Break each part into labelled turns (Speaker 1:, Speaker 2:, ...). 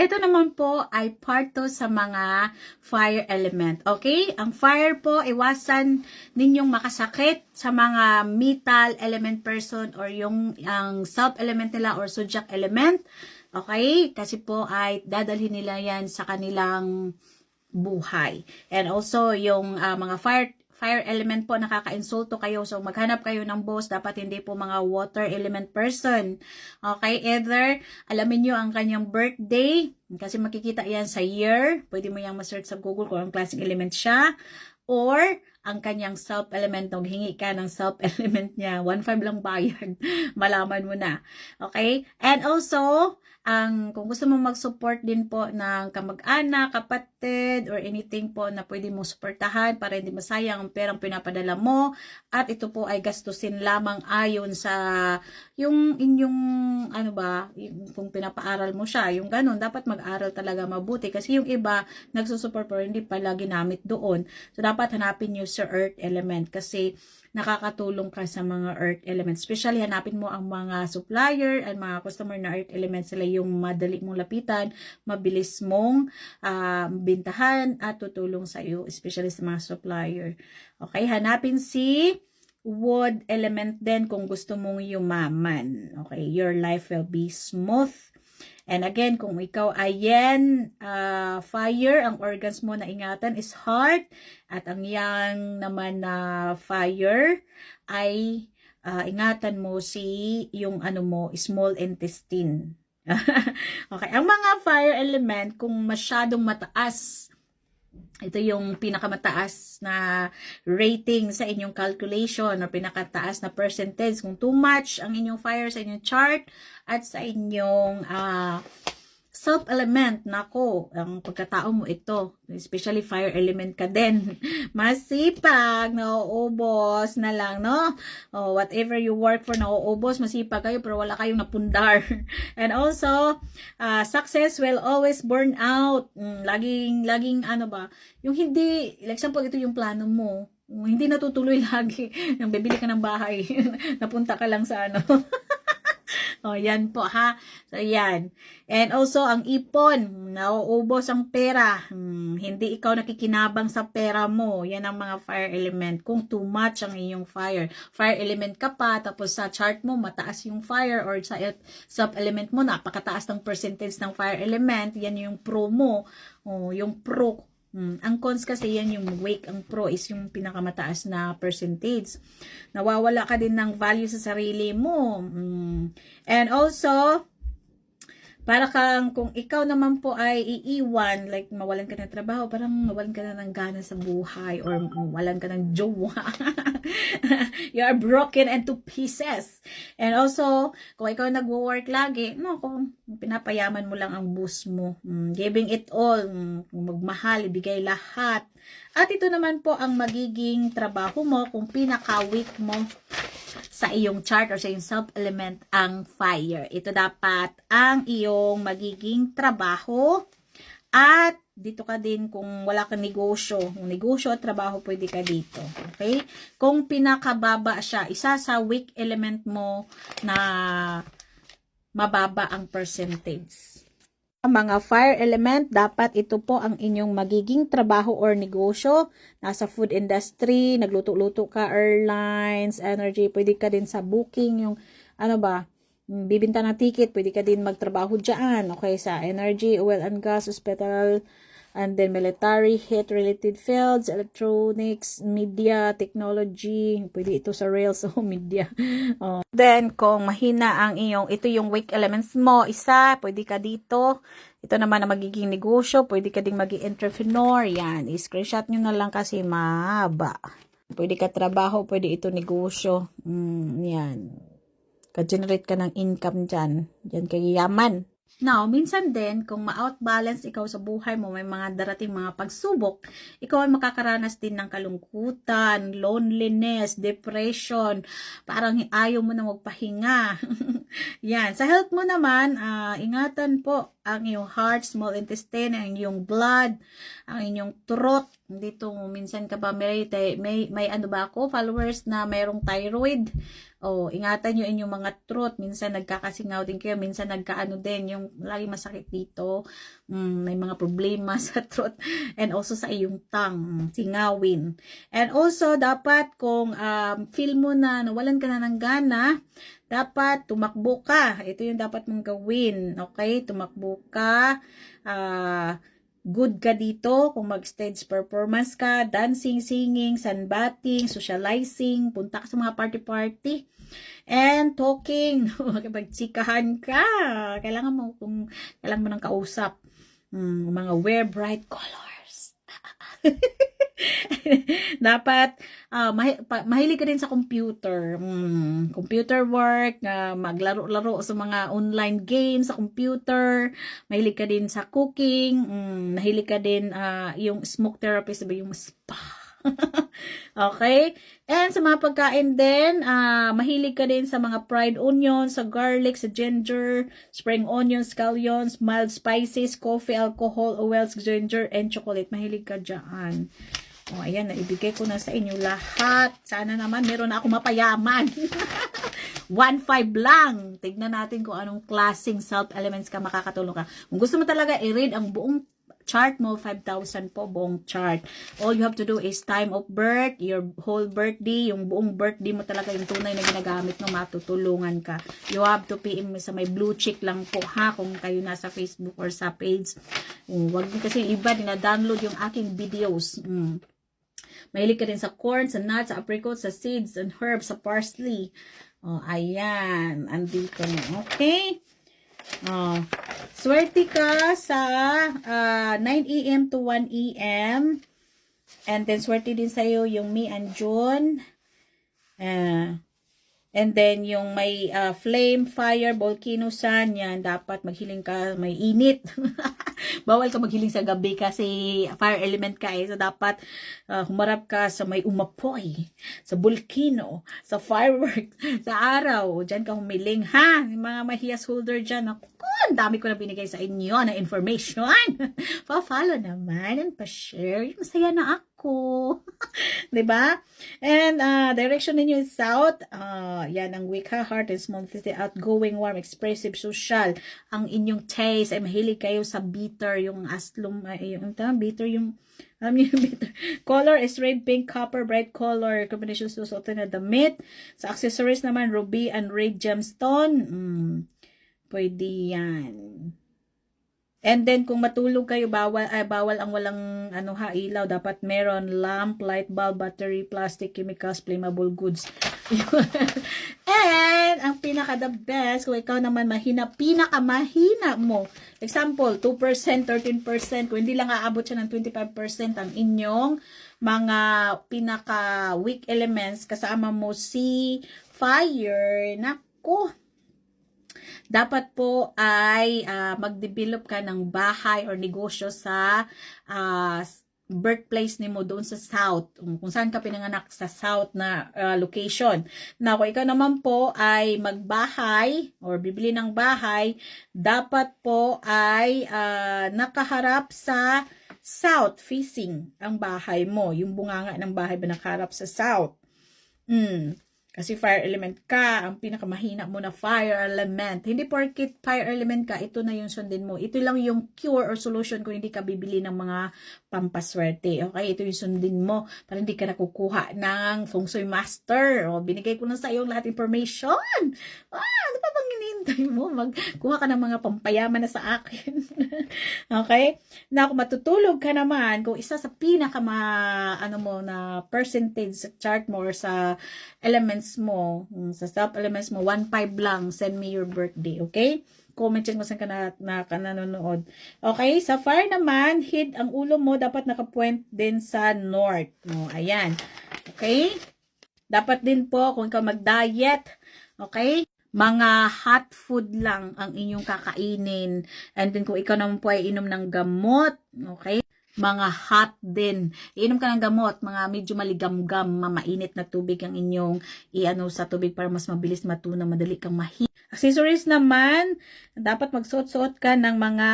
Speaker 1: Ito naman po ay part to sa mga fire element. Okay? Ang fire po, iwasan ninyong makasakit sa mga metal element person or yung ang sub element nila or zodiac element. Okay? Kasi po ay dadalhin nila yan sa kanilang buhay. And also, yung uh, mga fire fire element po nakaka-insulto kayo. So, maghanap kayo ng boss. Dapat hindi po mga water element person. Okay? Either, alamin nyo ang kanyang birthday. Kasi makikita yan sa year. Pwede mo yung ma-search sa Google kung ang klaseng element siya. Or, ang kanyang self-element. Hingi ka ng self-element niya. 1.5 lang bayad. Malaman mo na. Okay? And also, ang kung gusto mo mag-support din po ng kamag-anak, kapatid, or anything po na pwede mo suportahan para hindi masayang ang perang pinapadala mo at ito po ay gastusin lamang ayon sa yung inyong ano ba, yung, kung pinapaaral mo siya, yung ganun, dapat mag-aral talaga mabuti kasi yung iba nagsusupport pero hindi pala ginamit doon. So dapat hanapin niyo sa earth element kasi nakakatulong ka sa mga earth elements. Especially, hanapin mo ang mga supplier and mga customer na earth elements. Sila yung madali mong lapitan, mabilis mong uh, bintahan at tutulong sa iyo, especially sa mga supplier. Okay, hanapin si wood element din kung gusto mong yumaman. Okay, your life will be smooth And again, kung ikaw ay yan, uh, fire, ang organs mo na ingatan is heart. At ang yang naman na uh, fire ay uh, ingatan mo si yung ano mo, small intestine. okay, ang mga fire element, kung masyadong mataas ito yung pinakamataas na rating sa inyong calculation or pinakataas na percentage. Kung too much ang inyong fire sa inyong chart at sa inyong uh, self-element, nako, ang pagkatao mo ito, especially fire element ka din, masipag, nauubos na lang, no? Oh, whatever you work for, nauubos, masipag kayo, pero wala kayong napundar. And also, uh, success will always burn out. Mm, laging, laging, ano ba, yung hindi, like example, ito yung plano mo, hindi natutuloy lagi. Nang bibili ka ng bahay, napunta ka lang sa ano. O, oh, yan po ha. So, yan. And also, ang ipon, nauubos ang pera. Hmm, hindi ikaw nakikinabang sa pera mo. Yan ang mga fire element. Kung too much ang iyong fire. Fire element ka pa, tapos sa chart mo, mataas yung fire or sa sub-element mo, napakataas ng percentage ng fire element. Yan yung pro mo. O, yung pro Hmm. Ang cons kasi yan yung wake, ang pro is yung pinakamataas na percentage. Nawawala ka din ng value sa sarili mo. Hmm. And also, para kang, kung ikaw naman po ay iiwan, like mawalan ka ng trabaho, parang mawalan ka na ng gana sa buhay or mawalan ka ng jowa. you are broken into pieces. And also, kung ikaw nagwo-work lagi, no, kung pinapayaman mo lang ang boss mo, mm, giving it all, mm, magmahal, ibigay lahat. At ito naman po ang magiging trabaho mo kung pinaka-weak mo sa iyong chart or sa iyong self-element ang fire. Ito dapat ang iyong magiging trabaho at dito ka din kung wala kang negosyo. Kung negosyo at trabaho, pwede ka dito. Okay? Kung pinakababa siya, isa sa weak element mo na mababa ang percentage mga fire element, dapat ito po ang inyong magiging trabaho or negosyo. Nasa food industry, nagluto-luto ka, airlines, energy, pwede ka din sa booking, yung ano ba, bibinta ng ticket, pwede ka din magtrabaho dyan. Okay, sa energy, oil and gas, hospital, and then military, heat-related fields, electronics, media, technology, pwede ito sa rails, so media. Oh. Then, kung mahina ang iyong, ito yung weak elements mo, isa, pwede ka dito. Ito naman na magiging negosyo, pwede ka ding maging entrepreneur, yan. I-screenshot nyo na lang kasi mahaba. Pwede ka trabaho, pwede ito negosyo. Mm, yan. Ka-generate ka ng income dyan. Yan kay yaman. Now, minsan din, kung ma-outbalance ikaw sa buhay mo, may mga darating mga pagsubok, ikaw ay makakaranas din ng kalungkutan, loneliness, depression, parang ayaw mo na magpahinga. Yan. Sa health mo naman, uh, ingatan po ang iyong heart, small intestine, ang iyong blood, ang inyong throat. Dito, minsan ka ba may, may, may ano ba ako, followers na mayroong thyroid. Oh, ingatan nyo inyong mga throat. Minsan nagkakasingaw din kayo. Minsan nagkaano din. Yung lagi masakit dito. Mm, may mga problema sa throat. And also sa iyong tongue. Singawin. And also, dapat kung um, feel mo na nawalan ka na ng gana, dapat tumakbo ka. Ito yung dapat mong gawin. Okay? Tumakbo ka. Ah... good ka dito kung mag-stage performance ka, dancing, singing, sunbathing, socializing, punta ka sa mga party-party, and talking, magchikahan ka. Kailangan mo, kung kailangan mo ng kausap, hmm, mga wear bright colors. Dapat, ah mahi- pa- mahilig ka din sa computer. Hmm, computer work, na maglaro-laro sa mga online games sa computer. Mahilig ka din sa cooking. Hmm, mahilig ka din ah, yung smoke therapy, sabi yung spa. okay? And sa mga pagkain din, ah mahilig ka din sa mga fried onions, sa garlic, sa ginger, spring onions, scallions, mild spices, coffee, alcohol, oils, ginger, and chocolate. Mahilig ka dyan. O, ayan, naibigay ko na sa inyo lahat. Sana naman meron na ako mapayaman. 1.5 lang. Tignan natin kung anong klaseng self elements ka makakatulong ka. Kung gusto mo talaga i-read ang buong chart mo, 5,000 po buong chart. All you have to do is time of birth, your whole birthday, yung buong birthday mo talaga yung tunay na ginagamit mo, matutulungan ka. You have to PM sa may blue check lang po ha, kung kayo nasa Facebook or sa page. Um, wag kasi yung iba, dina-download yung aking videos. Mm. Mahilig ka din sa corn, sa nuts, sa apricots, sa seeds, and herbs, sa parsley. Oh, ayan. Andito na. Okay? Oh. Swerte ka sa ah, 9 a.m. to 1 a.m. And then, swerte din sa'yo yung me and June. Ah, and then, yung may ah, flame, fire, volcano, sun, yan, dapat maghiling ka, may init. Bawal ka maghiling sa gabi kasi fire element ka eh. So, dapat ah, humarap ka sa may umapoy, sa volcano, sa fireworks, sa araw. Diyan ka humiling, ha? Yung mga mahiyas holder dyan, ako, ang dami ko na binigay sa inyo na information. Pa-follow naman and pa-share. Masaya na ako. 'Di ba? And uh, direction ninyo is south. Uh, yan ang weak ha, heart and small city, outgoing, warm, expressive, social. Ang inyong taste ay mahilig kayo sa bitter, yung aslum, ay, yung tama, bitter yung alam niyo yung bitter. Color is red, pink, copper, bright color. Combination susuotin na damit. Sa accessories naman, ruby and red gemstone. Mm, pwede yan. And then kung matulog kayo bawal ay bawal ang walang ano ha ilaw dapat meron lamp, light bulb, battery, plastic, chemicals, flammable goods. And ang pinaka the best kung ikaw naman mahina, pinaka mahina mo. Example, 2%, 13%, kung hindi lang aabot siya ng 25% ang inyong mga pinaka weak elements kasama mo si fire. Nako, dapat po ay ah, mag-develop ka ng bahay or negosyo sa ah, birthplace nimo doon sa south kung saan ka pinanganak sa south na ah, location na kung ikaw naman po ay magbahay or bibili ng bahay dapat po ay ah, nakaharap sa south facing ang bahay mo yung bunganga ng bahay ba nakaharap sa south mm. Kasi fire element ka, ang pinakamahina mo na fire element. Hindi porkit fire element ka, ito na yung sundin mo. Ito lang yung cure or solution kung hindi ka bibili ng mga pampaswerte. Okay, ito yung sundin mo para hindi ka nakukuha ng feng shui master. O, binigay ko na sa iyo lahat information. Ah, ano pa bang hinihintay mo? Magkuha ka ng mga pampayaman na sa akin. okay? Na kung matutulog ka naman, kung isa sa pinaka ano mo na percentage sa chart mo or sa elements mo, mm, sa self elements mo, 1.5 lang, send me your birthday, okay? Comment dyan kung saan ka na, na, ka nanonood. Okay, sa fire naman, hid ang ulo mo, dapat nakapoint din sa north. O, ayan. Okay? Dapat din po, kung ikaw mag-diet, okay? Mga hot food lang ang inyong kakainin. And then kung ikaw naman po ay inom ng gamot, okay? Mga hot din. Iinom ka ng gamot, mga medyo maligamgam, mamainit na tubig ang inyong iano sa tubig para mas mabilis matunaw, madali kang mahi. Accessories naman, dapat magsuot-suot ka ng mga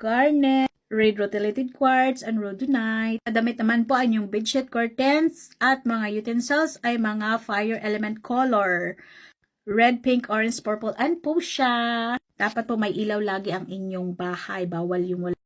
Speaker 1: garnet, red rutilated quartz, and rhodonite. Damit naman po ang yung bedsheet curtains at mga utensils ay mga fire element color. red, pink, orange, purple, and fuchsia. Dapat po may ilaw lagi ang inyong bahay. Bawal yung wala